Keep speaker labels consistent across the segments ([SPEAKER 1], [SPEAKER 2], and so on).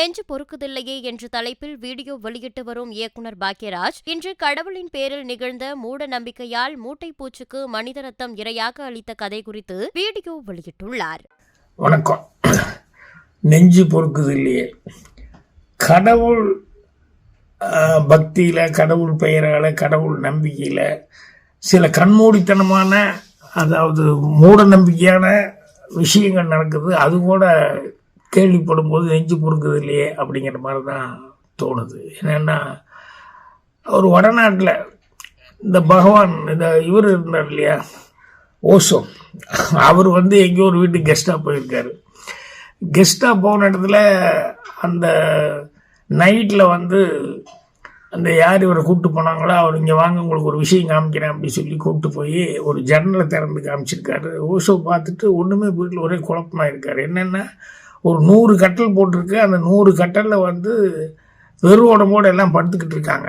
[SPEAKER 1] நெஞ்சு பொறுக்குதில்லையே என்ற தலைப்பில் வீடியோ வெளியிட்டு வரும் இயக்குனர் பாக்யராஜ் இன்று கடவுளின் பேரில் நிகழ்ந்த மூட நம்பிக்கையால் மூட்டைப்பூச்சிக்கு மனித ரத்தம் இரையாக அளித்த கதை குறித்து வீடியோ வெளியிட்டுள்ளார்.
[SPEAKER 2] வணக்கம். நெஞ்சு பொறுக்குதில்லையே. கடவுள் பக்தியில் கடவுள் பெயரால் கடவுள் நம்பிக்கையில் சில கண்மூடித்தனமான அதாவது மூட நம்பிக்கையான விஷயங்கள் நடக்குது. அது கூட கேள்விப்படும் போது நெஞ்சு பொறுக்குது இல்லையே அப்படிங்கிற மாதிரி தான் தோணுது. என்னென்னா அவர் வடநாட்டில் இந்த பகவான் இந்த இவர் இருந்தார் இல்லையா ஓசோ. அவர் வந்து எங்கேயோ ஒரு வீட்டுக்கு கெஸ்ட்டாக போயிருக்காரு. கெஸ்ட்டாக போன இடத்துல அந்த நைட்டில் வந்து அந்த யார் இவரை கூப்பிட்டு போனாங்களோ அவர் இங்கே வாங்க உங்களுக்கு ஒரு விஷயம் காமிக்கிறேன் அப்படின்னு சொல்லி கூப்பிட்டு போய் ஒரு ஜன்னலை திறந்து காமிச்சிருக்காரு. ஓஷோ பார்த்துட்டு ஒன்றுமே வீட்டில் ஒரே குழப்பமாக இருக்கார் என்னென்னா ஒரு நூறு கட்டல் போட்டிருக்கு. அந்த நூறு கட்டலில் வந்து வெறும் உடம்போடு எல்லாம் படுத்துக்கிட்டு இருக்காங்க.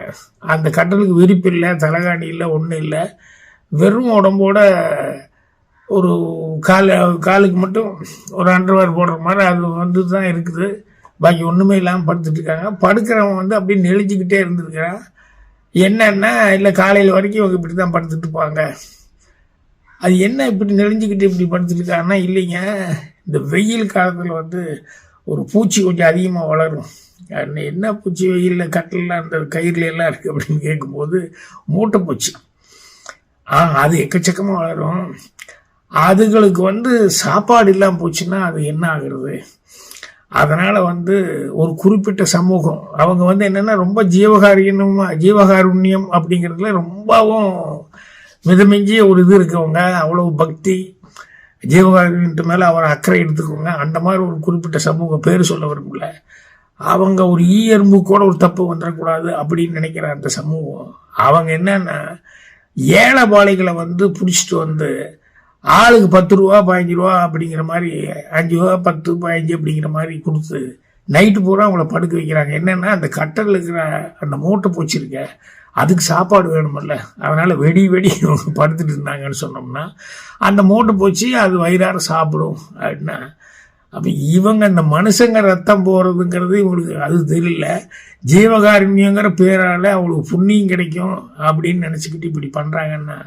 [SPEAKER 2] அந்த கட்டலுக்கு விரிப்பு இல்லை தலைகாணி இல்லை ஒன்றும் இல்லை. வெறும் உடம்போட ஒரு கால் காலுக்கு மட்டும் ஒரு அண்டர்வேர் போடுற மாதிரி அது வந்து தான் இருக்குது. பாக்கி ஒன்றுமே இல்லாமல் படுத்துட்டு இருக்காங்க. படுக்கிறவன் வந்து அப்படியே நெளிஞ்சிக்கிட்டே இருந்திருக்கிறான். என்னென்னா இல்லை காலையில் வரைக்கும் இவங்க இப்படி தான் படுத்துட்டு இருப்பாங்க. அது என்ன இப்படி நெளிஞ்சிக்கிட்டு இப்படி படுத்துருக்காங்கன்னா இல்லைங்க. இந்த வெயில் காலத்தில் வந்து ஒரு பூச்சி கொஞ்சம் அதிகமாக வளரும். என்ன பூச்சி வெயிலில் கட்டிலெலாம் அந்த கயிறுல எல்லாம் இருக்குது அப்படின்னு கேட்கும்போது மூட்டை பூச்சி. ஆ அது எக்கச்சக்கமாக வளரும். அதுகளுக்கு வந்து சாப்பாடு இல்லாமல் போச்சுன்னா அது என்ன ஆகுறது? அதனால் வந்து ஒரு குறிப்பிட்ட சமூகம் அவங்க வந்து என்னென்னா ரொம்ப ஜீவகாரியமாக ஜீவகாருண்யம் அப்படிங்கிறதுல ரொம்பவும் மிதமிஞ்சிய ஒரு இது இருக்கவங்க அவ்வளவு பக்தி ஜீவகாரன்ட்டு மேலே அவர் அக்கறை எடுத்துக்கோங்க. அந்த மாதிரி ஒரு குறிப்பிட்ட சமூகம் பேர் சொல்ல விரும்பல. அவங்க ஒரு ஈ எறும்பு கூட ஒரு தப்பு வந்துடக்கூடாது அப்படின்னு நினைக்கிற அந்த சமூகம். அவங்க என்னென்னா ஏழை பாலைகளை வந்து பிடிச்சிட்டு வந்து ஆளுக்கு பத்து ரூபா பதினஞ்சு ரூபா அப்படிங்கிற மாதிரி அஞ்சு ரூபா பத்து பதினஞ்சு அப்படிங்கிற மாதிரி கொடுத்து நைட்டு பூரா அவங்கள படுக்க வைக்கிறாங்க. என்னென்னா அந்த கட்டரில் இருக்கிற அந்த மூட்டை போச்சுருக்க அதுக்கு சாப்பாடு வேணுமில்ல. அதனால் வெடி வெடி இவங்க படுத்துட்டு இருந்தாங்கன்னு சொன்னோம்னா அந்த மூட்டை பூச்சி அது வயிறார சாப்பிடும். அப்படின்னா அப்போ இவங்க இந்த மனுஷங்க ரத்தம் போகிறதுங்கிறது இவங்களுக்கு அது தெரியல. ஜீவகாருண்யங்கிற பேரால் அவங்களுக்கு புண்ணியம் கிடைக்கும் அப்படின்னு நினச்சிக்கிட்டு இப்படி பண்ணுறாங்கன்னா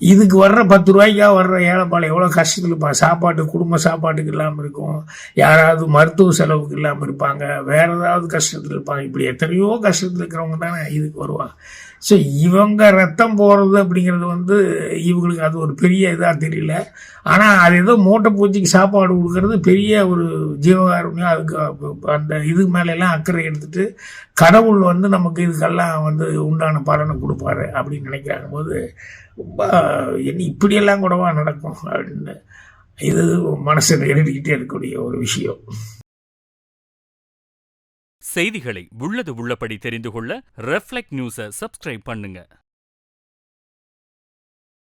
[SPEAKER 2] இதுக்கு வர்ற பத்து ரூபாய்க்காக வர்ற ஏழைப்பாளை எவ்வளோ கஷ்டத்தில் இருப்பாங்க சாப்பாட்டு குடும்ப சாப்பாட்டுக்கு இல்லாமல் இருக்கும். யாராவது மருத்துவ செலவுக்கு இல்லாமல் இருப்பாங்க. வேற ஏதாவது கஷ்டத்தில் இருப்பாங்க. இப்படி எத்தனையோ கஷ்டத்தில் இருக்கிறவங்க தானே இதுக்கு வருவாங்க. ஸோ இவங்க ரத்தம் போகிறது அப்படிங்கிறது வந்து இவங்களுக்கு அது ஒரு பெரிய இதாக தெரியல. ஆனால் அது ஏதோ மூட்டை பூச்சிக்கு சாப்பாடு கொடுக்கறது பெரிய ஒரு ஜீவகாருண்யம். அதுக்கு அந்த இது மேலெல்லாம் அக்கறை எடுத்துட்டு கடவுள் வந்து நமக்கு இதுக்கெல்லாம் வந்து உண்டான பலனை கொடுப்பாரு அப்படின்னு நினைக்கிறாங்க. போது என்ன இப்படியெல்லாம் கூடவா நடக்கும் அப்படின்னு இது மனசை எழுதிக்கிட்டே இருக்கக்கூடிய ஒரு விஷயம்.
[SPEAKER 3] செய்திகளை உள்ளது உள்ளபடி தெரிந்து கொள்ள ரெஃப்ளெக்ட் நியூஸை சப்ஸ்கிரைப் பண்ணுங்க.